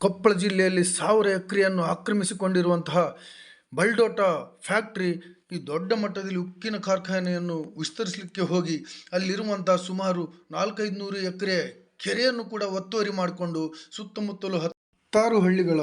ಕೊಪ್ಪಳ ಜಿಲ್ಲೆಯಲ್ಲಿ ಸಾವಿರ ಎಕರೆಯನ್ನು ಆಕ್ರಮಿಸಿಕೊಂಡಿರುವಂತಹ ಬಲ್ಡೋಟ ಫ್ಯಾಕ್ಟ್ರಿ ಈ ದೊಡ್ಡ ಮಟ್ಟದಲ್ಲಿ ಉಕ್ಕಿನ ಕಾರ್ಖಾನೆಯನ್ನು ವಿಸ್ತರಿಸಲಿಕ್ಕೆ ಹೋಗಿ ಅಲ್ಲಿರುವಂಥ ಸುಮಾರು ನಾಲ್ಕೈದು ನೂರು ಎಕರೆ ಕೆರೆಯನ್ನು ಕೂಡ ಒತ್ತುವರಿ ಮಾಡಿಕೊಂಡು ಸುತ್ತಮುತ್ತಲು ಹತ್ತಾರು ಹಳ್ಳಿಗಳ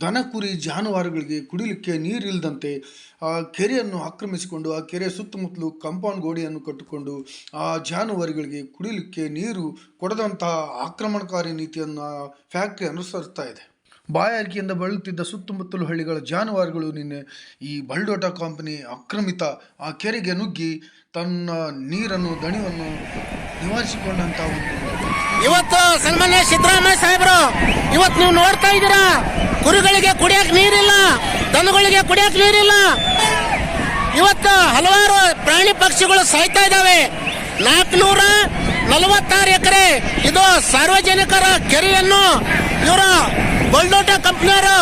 ದನ ಕುರಿ ಜಾನುವಾರುಗಳಿಗೆ ಕುಡಿಲಿಕ್ಕೆ ನೀರಿಲ್ಲದಂತೆ ಆ ಕೆರೆಯನ್ನು ಆಕ್ರಮಿಸಿಕೊಂಡು, ಆ ಕೆರೆ ಸುತ್ತಮುತ್ತಲು ಕಾಂಪೌಂಡ್ ಗೋಡೆಯನ್ನು ಕಟ್ಟಿಕೊಂಡು, ಆ ಜಾನುವಾರುಗಳಿಗೆ ಕುಡಿಲಿಕ್ಕೆ ನೀರು ಕೊಡದಂತಹ ಆಕ್ರಮಣಕಾರಿ ನೀತಿಯನ್ನು ಫ್ಯಾಕ್ಟ್ರಿ ಅನುಸರಿಸ್ತಾ ಇದೆ. ಬಾಯಾರಿಕೆಯಿಂದ ಬಳಲುತ್ತಿದ್ದ ಸುತ್ತಮುತ್ತಲು ಹಳ್ಳಿಗಳ ಜಾನುವಾರುಗಳು ನಿನ್ನೆ ಈ ಬಲ್ಡೋಟ ಕಂಪನಿ ಆಕ್ರಮಿತ. ಆ ಕೆರೆಗೆ ನುಗ್ಗಿ ತನ್ನ ನೀರನ್ನು, ದಣಿವನ್ನು ನಿವಾರಿಸಿಕೊಂಡಂತ ಇವತ್ತು ಸನ್ಮಾನ್ಯ ಸಿದ್ದರಾಮಯ್ಯ ಸಾಹೇಬರು, ಇವತ್ತು ನೀವು ನೋಡ್ತಾ ಇದ್ದೀರಾ? ಕುರಿಗಳಿಗೆ ಕುಡಿಯಕ್ ನೀರಿಲ್ಲ, ದನಗಳಿಗೆ ಕುಡಿಯಕ್ ನೀರಿಲ್ಲ. ಇವತ್ತು ಹಲವಾರು ಪ್ರಾಣಿ ಪಕ್ಷಿಗಳು ಸಾಯ್ತಾ ಇದ್ದಾವೆ. ನಾಲ್ಕುನೂರ ನಲವತ್ತಾರು ಎಕರೆ ಇದು ಸಾರ್ವಜನಿಕರ ಕೆರೆಯನ್ನು ಇವರು ಬಲ್ಡೋಟ ಕಂಪ್ನಿಯವರು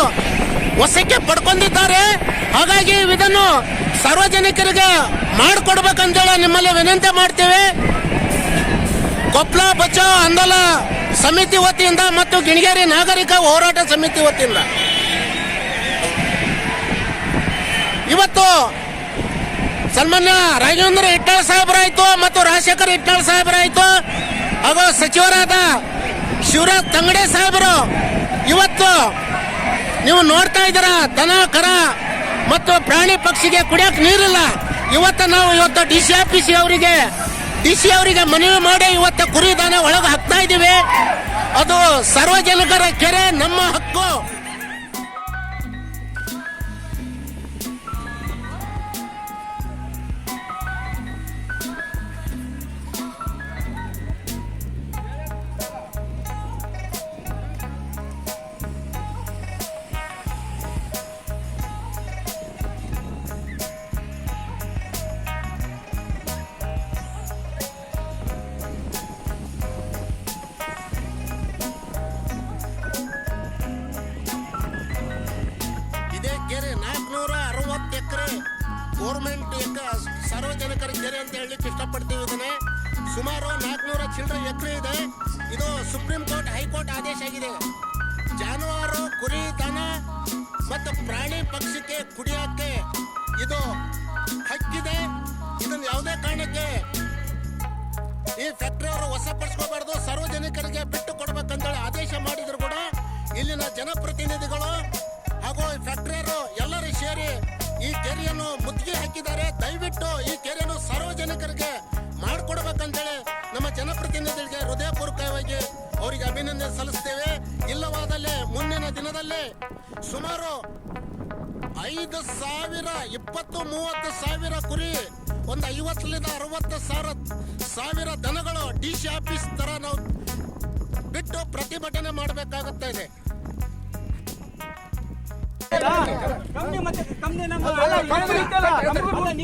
ವಶಕ್ಕೆ ಪಡ್ಕೊಂಡಿದ್ದಾರೆ. ಹಾಗಾಗಿ ಇದನ್ನು ಸಾರ್ವಜನಿಕರಿಗೆ ಮಾಡಿಕೊಡ್ಬೇಕಂತೇಳಿ ನಿಮ್ಮಲ್ಲಿ ವಿನಂತಿ ಮಾಡ್ತೇವೆ. ಕೊಪ್ಪಳ ಬಚಾವ್ ಆಂದೋಲನ ಸಮಿತಿ ವತಿಯಿಂದ ಮತ್ತು ಗಿಣಿಗೇರಿ ನಾಗರಿಕ ಹೋರಾಟ ಸಮಿತಿ ವತಿಯಿಂದ. ಇವತ್ತು ಸನ್ಮಾನ್ಯ ರಾಘವೇಂದ್ರ ಸಾಹೇಬರ ಸಾಹೇಬರಾಯ್ತು ಮತ್ತು ರಾಜಶೇಖರ್ ಸಾಹೇಬರ ಸಾಹೇಬರಾಯ್ತು ಹಾಗೂ ಸಚಿವರಾದ ಶಿವರಾಜ್ ತಂಗಡೆ ಸಾಹೇಬರು ಇವತ್ತು ನೀವು ನೋಡ್ತಾ ಇದ್ದೀರ, ದನ, ಕರ ಮತ್ತು ಪ್ರಾಣಿ ಪಕ್ಷಿಗೆ ಕುಡಿಯಕ್ಕೆ ನೀರಿಲ್ಲ. ಇವತ್ತು ನಾವು ಇವತ್ತು ಡಿ ಸಿ ಆಫೀಸ್ ಅವರಿಗೆ ಡಿ ಸಿ ಅವರಿಗೆ ಮನವಿ ಮಾಡಿ ಇವತ್ತು ಕುರಿ ದನ ಒಳಗೆ ಹಾಕ್ತಾ ಇದ್ದೀವಿ ಅದು ಸಾರ್ವಜನಿಕರ ಕೆರೆ, ನಮ್ಮ ಹಕ್ಕು. ಗೋರ್ಮೆಂಟ್ ಸಾರ್ವಜನಿಕರ ಕೆರೆ ಅಂತ ಹೇಳಲಿಕ್ಕೆ ಇಷ್ಟಪಡ್ತೀವಿ ಇದನ್ನೇ. ಸುಮಾರು ನಾಲ್ಕುನೂರ ಚಿಲ್ಡ್ರ ಎಕರೆ ಇದೆ. ಇದು ಸುಪ್ರೀಂ ಕೋರ್ಟ್ ಹೈಕೋರ್ಟ್ ಆದೇಶ ಆಗಿದೆ. ಜಾನುವಾರು, ಕುರಿ, ದನ ಮತ್ತು ಪ್ರಾಣಿ ಪಕ್ಷಿಗೆ ಕುಡಿಯೋಕ್ಕೆ ಇದು ಹಕ್ಕಿದೆ. ಇದನ್ನ ಯಾವುದೇ ಕಾರಣಕ್ಕೆ ಈ ಫ್ಯಾಕ್ಟ್ರಿ ಅವರು ವಶಪಡಿಸ್ಕೋಬಾರ್ದು. ಸಾರ್ವಜನಿಕರಿಗೆ ಬಿಟ್ಟು ಕೊಡ್ಬೇಕಂತೇಳಿ ಆದೇಶ ಮಾಡಿದ್ರು ಕೂಡ ಇಲ್ಲಿನ ಜನಪ್ರತಿನಿಧಿಗಳು ಈ ಕೆರೆಯನ್ನು ಮುತ್ತಿಗೆ ಹಾಕಿದ್ದಾರೆ. ದಯವಿಟ್ಟು ಈ ಕೆರೆಯನ್ನು ಸಾರ್ವಜನಿಕರಿಗೆ ಮಾಡಿಕೊಡ್ಬೇಕಂತೇಳಿ ನಮ್ಮ ಜನಪ್ರತಿನಿಧಿಗಳಿಗೆ ಹೃದಯಪೂರ್ವಕವಾಗಿ ಅವರಿಗೆ ಅಭಿನಂದನೆ ಸಲ್ಲಿಸ್ತೇವೆ ಇಲ್ಲವಾದಲ್ಲಿ ಮುಂದಿನ ದಿನದಲ್ಲಿ ಸುಮಾರು ಐದು ಸಾವಿರ ಇಪ್ಪತ್ತು ಮೂವತ್ತು ಸಾವಿರ ಕುರಿ, ಒಂದು ಐವತ್ತರಿಂದ ಅರವತ್ತು ಸಾವಿರ ಸಾವಿರ ದನಗಳು ಡಿ ಸಿ ಆಫೀಸ್ ತರ ನಾವು ಬಿಟ್ಟು ಪ್ರತಿಭಟನೆ ಮಾಡಬೇಕಾಗುತ್ತಾ. ಇದೆ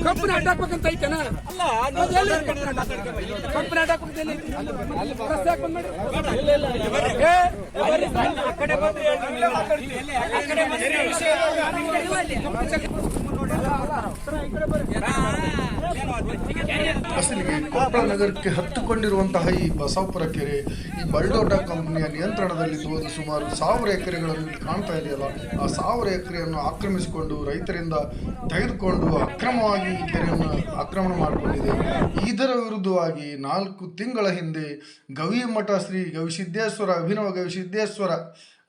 ಕಂಪ್ನಿ ಅಡ್ಡಾಕ್ಬೇಕಂತ ಐತೆನ. ಕಂಪನಿ ಅಡ್ಡಾಕ್ಬೇಕಂತೇಳಿ ಅಸಲಿಗೆ ಕೊಪ್ಪಳ ನಗರಕ್ಕೆ ಹತ್ತುಕೊಂಡಿರುವಂತಹ ಈ ಬಸವಪುರ ಕೆರೆ, ಈ ಬಲ್ಡೋಟ ಕಂಪನಿಯ ನಿಯಂತ್ರಣದಲ್ಲಿದ್ದು ಅದು ಸುಮಾರು ಸಾವಿರ ಎಕರೆಗಳನ್ನು ಕಾಣ್ತಾ ಇದೆಯಲ್ಲ, ಆ ಸಾವಿರ ಎಕರೆಯನ್ನು ಆಕ್ರಮಿಸಿಕೊಂಡು ರೈತರಿಂದ ತೆಗೆದುಕೊಂಡು ಅಕ್ರಮವಾಗಿ ಈ ಕೆರೆಯನ್ನು ಆಕ್ರಮಣ ಮಾಡಿಕೊಂಡಿದೆ. ಇದರ ವಿರುದ್ಧವಾಗಿ ನಾಲ್ಕು ತಿಂಗಳ ಹಿಂದೆ ಗವಿಮಠ ಶ್ರೀ ಗವಿಸಿದ್ದೇಶ್ವರ, ಅಭಿನವ ಗವಿಸಿದ್ದೇಶ್ವರ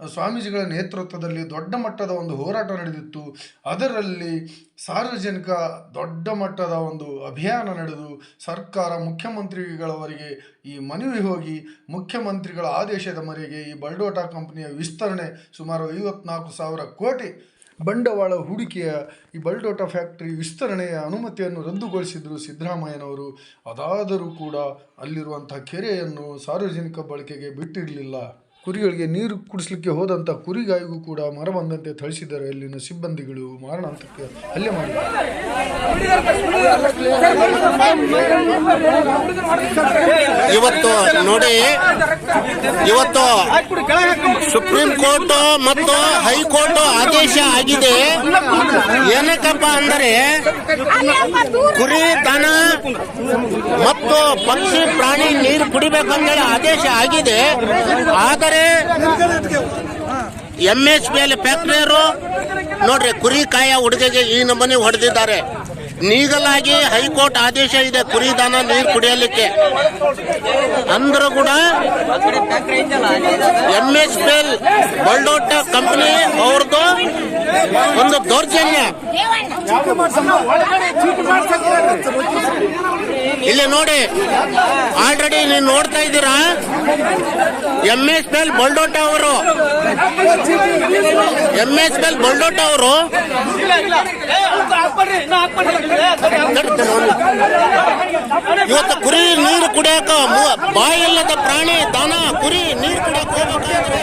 ಸ್ವಾಮೀಜಿಗಳ ನೇತೃತ್ವದಲ್ಲಿ ದೊಡ್ಡ ಮಟ್ಟದ ಒಂದು ಹೋರಾಟ ನಡೆದಿತ್ತು. ಅದರಲ್ಲಿ ಸಾರ್ವಜನಿಕ ದೊಡ್ಡ ಮಟ್ಟದ ಒಂದು ಅಭಿಯಾನ ನಡೆದು ಸರ್ಕಾರ ಮುಖ್ಯಮಂತ್ರಿಗಳವರಿಗೆ ಈ ಮನವಿ ಹೋಗಿ ಮುಖ್ಯಮಂತ್ರಿಗಳ ಆದೇಶದ ಮೇರೆಗೆ ಈ ಬಲ್ಡೋಟಾ ಕಂಪನಿಯ ವಿಸ್ತರಣೆ ಸುಮಾರು ಐವತ್ನಾಲ್ಕು ಸಾವಿರ ಕೋಟಿ ಬಂಡವಾಳ ಹೂಡಿಕೆಯ ಈ ಬಲ್ಡೋಟಾ ಫ್ಯಾಕ್ಟರಿ ವಿಸ್ತರಣೆಯ ಅನುಮತಿಯನ್ನು ರದ್ದುಗೊಳಿಸಿದರು ಸಿದ್ದರಾಮಯ್ಯನವರು. ಅದಾದರೂ ಕೂಡ ಅಲ್ಲಿರುವಂಥ ಕೆರೆಯನ್ನು ಸಾರ್ವಜನಿಕ ಬಳಕೆಗೆ ಬಿಟ್ಟಿರಲಿಲ್ಲ. ಕುರಿಗಳಿಗೆ ನೀರು ಕುಡಿಸ್ಲಿಕ್ಕೆ ಹೋದಂಥ ಕುರಿಗಾಯಿಗೂ ಕೂಡ ಮರ ಬಂದಂತೆ ಥಳಿಸಿದ್ದಾರೆ. ಇಲ್ಲಿನ ಸಿಬ್ಬಂದಿಗಳು ಮಾರಣಾಂತಕ್ಕೆ ಹಲ್ಲೆ ಮಾಡಿದ್ದಾರೆ. ಇವತ್ತು ನೋಡಿ ಇವತ್ತು ಸುಪ್ರೀಂ ಕೋರ್ಟ್ ಮತ್ತು ಹೈಕೋರ್ಟ್ ಆದೇಶ ಆಗಿದೆ. ಏನಕ್ಕಪ್ಪ ಅಂದರೆ ಕುರಿ, ದನ ಮತ್ತು ಪಕ್ಷಿ, ಪ್ರಾಣಿ, ನೀರು ಕುಡಿಬೇಕಂದೇಳಿ ಆದೇಶ ಆಗಿದೆ. ಆದರೆ ಎಂ ಎಚ್ ಪಿ ಎಲ್ ಫ್ಯಾಕ್ಟ್ರಿಯವರು ನೋಡ್ರಿ, ಕುರಿ ಕಾಯ ಹುಡುಗಿಗೆ ಈ ನಮೂನಿ ಹೊಡೆದಿದ್ದಾರೆ. ನೀಗಲಾಗಿ ಹೈಕೋರ್ಟ್ ಆದೇಶ ಇದೆ ಕುರಿ ದಾನ ನೀರು ಕುಡಿಯಲಿಕ್ಕೆ. ಅಂದ್ರೂ ಕೂಡ M S L Baldota company ಅವ್ರದ್ದು ಒಂದು ದೌರ್ಜನ್ಯ. ಇಲ್ಲಿ ನೋಡಿ ಆಲ್ರೆಡಿ ನೀವು ನೋಡ್ತಾ ಇದ್ದೀರಾ? ಎಂ ಎಸ್ ಎಲ್ ಬಲ್ಡೋಟ ಅವರು ಎಂ ಎಸ್ ಎಲ್ ಅವರು. ಇವತ್ತು ಕುರಿ ನೀರು ಕುಡಿಯಾಕ ಬಾಯಿಲ್ಲದ ಪ್ರಾಣಿ ದನ, ಕುರಿ ನೀರು ಕುಡಿಯಕ ಹೋಗ್ಬೇಕಾದ್ರೆ.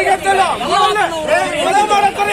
ಏ ತಡಿ ತಡಿ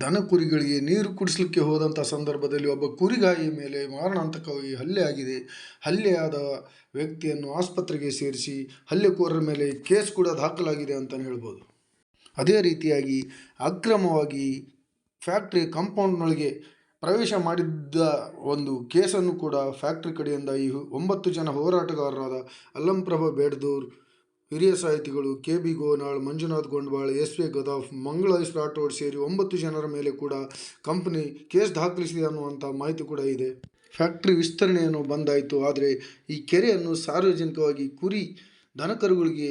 ದನ ಕುರಿಗಳಿಗೆ ನೀರು ಕುಡಿಸಲಿಕ್ಕೆ ಹೋದಂಥ ಸಂದರ್ಭದಲ್ಲಿ ಒಬ್ಬ ಕುರಿಗಾಯಿಯ ಮೇಲೆ ಮಾರಣಾಂತಕವಾಗಿ ಹಲ್ಲೆ ಆಗಿದೆ. ಹಲ್ಲೆಯಾದ ವ್ಯಕ್ತಿಯನ್ನು ಆಸ್ಪತ್ರೆಗೆ ಸೇರಿಸಿ ಹಲ್ಲೆಕೋರರ ಮೇಲೆ ಕೇಸ್ ಕೂಡ ದಾಖಲಾಗಿದೆ ಅಂತಲೇ ಹೇಳ್ಬೋದು. ಅದೇ ರೀತಿಯಾಗಿ ಅಕ್ರಮವಾಗಿ ಫ್ಯಾಕ್ಟ್ರಿ ಕಾಂಪೌಂಡ್ನೊಳಗೆ ಪ್ರವೇಶ ಮಾಡಿದ್ದ ಒಂದು ಕೇಸನ್ನು ಕೂಡ ಫ್ಯಾಕ್ಟ್ರಿ ಕಡೆಯಿಂದ ಈ ಒಂಬತ್ತು ಜನ ಹೋರಾಟಗಾರರಾದ ಅಲ್ಲಂಪ್ರಭ ಬೇಡ್ದೂರ್ ಹಿರಿಯ ಸಾಹಿತಿಗಳು K B Gonal, Manjunath Gondwal, S V Gadaf Mangalesh Rathod ಸೇರಿ ಒಂಬತ್ತು ಜನರ ಮೇಲೆ ಕೂಡ ಕಂಪನಿ ಕೇಸ್ ದಾಖಲಿಸಿದೆ ಅನ್ನುವಂಥ ಮಾಹಿತಿ ಕೂಡ ಇದೆ. ಫ್ಯಾಕ್ಟ್ರಿ ವಿಸ್ತರಣೆಯನ್ನು ಬಂದಾಯಿತು. ಆದರೆ ಈ ಕೆರೆಯನ್ನು ಸಾರ್ವಜನಿಕವಾಗಿ ಕುರಿ ದನಕರುಗಳಿಗೆ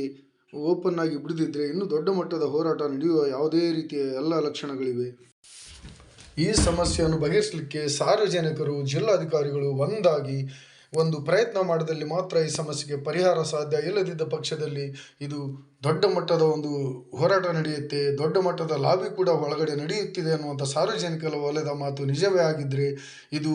ಓಪನ್ ಆಗಿ ಬಿಡದಿದ್ದರೆ ಇನ್ನೂ ದೊಡ್ಡ ಮಟ್ಟದ ಹೋರಾಟ ನಡೆಯುವ ಯಾವುದೇ ರೀತಿಯ ಎಲ್ಲ ಲಕ್ಷಣಗಳಿವೆ. ಈ ಸಮಸ್ಯೆಯನ್ನು ಬಗೆಹರಿಸಲಿಕ್ಕೆ ಸಾರ್ವಜನಿಕರು, ಜಿಲ್ಲಾಧಿಕಾರಿಗಳು ಒಂದಾಗಿ ಒಂದು ಪ್ರಯತ್ನ ಮಾಡಿದಲ್ಲಿ ಮಾತ್ರ ಈ ಸಮಸ್ಯೆಗೆ ಪರಿಹಾರ ಸಾಧ್ಯ. ಇಲ್ಲದಿದ್ದ ಪಕ್ಷದಲ್ಲಿ ಇದು ದೊಡ್ಡ ಮಟ್ಟದ ಒಂದು ಹೋರಾಟ ನಡೆಯುತ್ತೆ. ದೊಡ್ಡ ಮಟ್ಟದ ಲಾಬಿ ಕೂಡ ಒಳಗಡೆ ನಡೆಯುತ್ತಿದೆ ಅನ್ನುವಂಥ ಸಾರ್ವಜನಿಕರ ವಲಯದ ಮಾತು ನಿಜವೇ ಆಗಿದ್ದರೆ ಇದು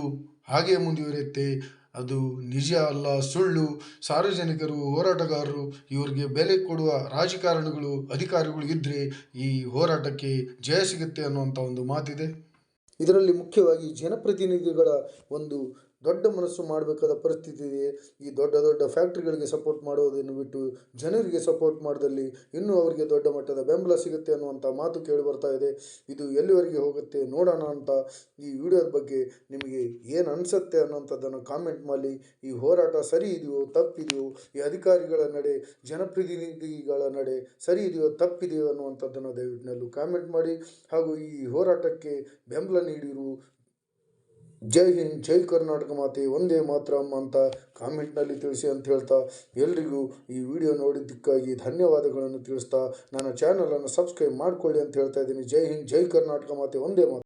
ಹಾಗೆ ಮುಂದುವರಿಯುತ್ತೆ. ಅದು ನಿಜ ಅಲ್ಲ, ಸುಳ್ಳು. ಸಾರ್ವಜನಿಕರು, ಹೋರಾಟಗಾರರು ಇವರಿಗೆ ಬೆಲೆ ಕೊಡುವ ರಾಜಕಾರಣಿಗಳು, ಅಧಿಕಾರಿಗಳು ಇದ್ದರೆ ಈ ಹೋರಾಟಕ್ಕೆ ಜಯ ಸಿಗುತ್ತೆ ಅನ್ನುವಂಥ ಒಂದು ಮಾತಿದೆ. ಇದರಲ್ಲಿ ಮುಖ್ಯವಾಗಿ ಜನಪ್ರತಿನಿಧಿಗಳ ಒಂದು ದೊಡ್ಡ ಮನಸ್ಸು ಮಾಡಬೇಕಾದ ಪರಿಸ್ಥಿತಿ ಇದೆ. ಈ ದೊಡ್ಡ ದೊಡ್ಡ ಫ್ಯಾಕ್ಟ್ರಿಗಳಿಗೆ ಸಪೋರ್ಟ್ ಮಾಡುವುದನ್ನು ಬಿಟ್ಟು ಜನರಿಗೆ ಸಪೋರ್ಟ್ ಮಾಡಿದಲ್ಲಿ ಇನ್ನೂ ಅವರಿಗೆ ದೊಡ್ಡ ಮಟ್ಟದ ಬೆಂಬಲ ಸಿಗುತ್ತೆ ಅನ್ನುವಂಥ ಮಾತು ಕೇಳಿ ಬರ್ತಾ ಇದೆ. ಇದು ಎಲ್ಲಿವರೆಗೆ ಹೋಗುತ್ತೆ ನೋಡೋಣ ಅಂತ ಈ ವಿಡಿಯೋದ ಬಗ್ಗೆ ನಿಮಗೆ ಏನು ಅನಿಸುತ್ತೆ ಅನ್ನೋಂಥದ್ದನ್ನು ಕಾಮೆಂಟ್ ಮಾಡಿ. ಈ ಹೋರಾಟ ಸರಿ ಇದೆಯೋ ತಪ್ಪಿದೆಯೋ, ಈ ಅಧಿಕಾರಿಗಳ ನಡೆ, ಜನಪ್ರತಿನಿಧಿಗಳ ನಡೆ ಸರಿ ಇದೆಯೋ ತಪ್ಪಿದೆಯೋ ಅನ್ನುವಂಥದ್ದನ್ನು ದಯವಿಟ್ಟು ಕಾಮೆಂಟ್ ಮಾಡಿ. ಹಾಗೂ ಈ ಹೋರಾಟಕ್ಕೆ ಬೆಂಬಲ ನೀಡಿರು ಜೈ ಹಿಂದ್, ಜೈ ಕರ್ನಾಟಕ ಮಾತೆ, ಒಂದೇ ಮಾತರಂ ಅಂತ ಕಾಮೆಂಟ್ನಲ್ಲಿ ತಿಳಿಸಿ ಅಂತ ಹೇಳ್ತಾ ಎಲ್ರಿಗೂ ಈ ವಿಡಿಯೋ ನೋಡಿದ್ದಕ್ಕಾಗಿ ಧನ್ಯವಾದಗಳನ್ನು ತಿಳಿಸ್ತಾ ನನ್ನ ಚಾನಲನ್ನು ಸಬ್ಸ್ಕ್ರೈಬ್ ಮಾಡಿಕೊಳ್ಳಿ ಅಂತ ಹೇಳ್ತಾ ಇದ್ದೀನಿ. ಜೈ ಹಿಂದ್, ಜೈ ಕರ್ನಾಟಕ ಮಾತೆ, ಒಂದೇ ಮಾತು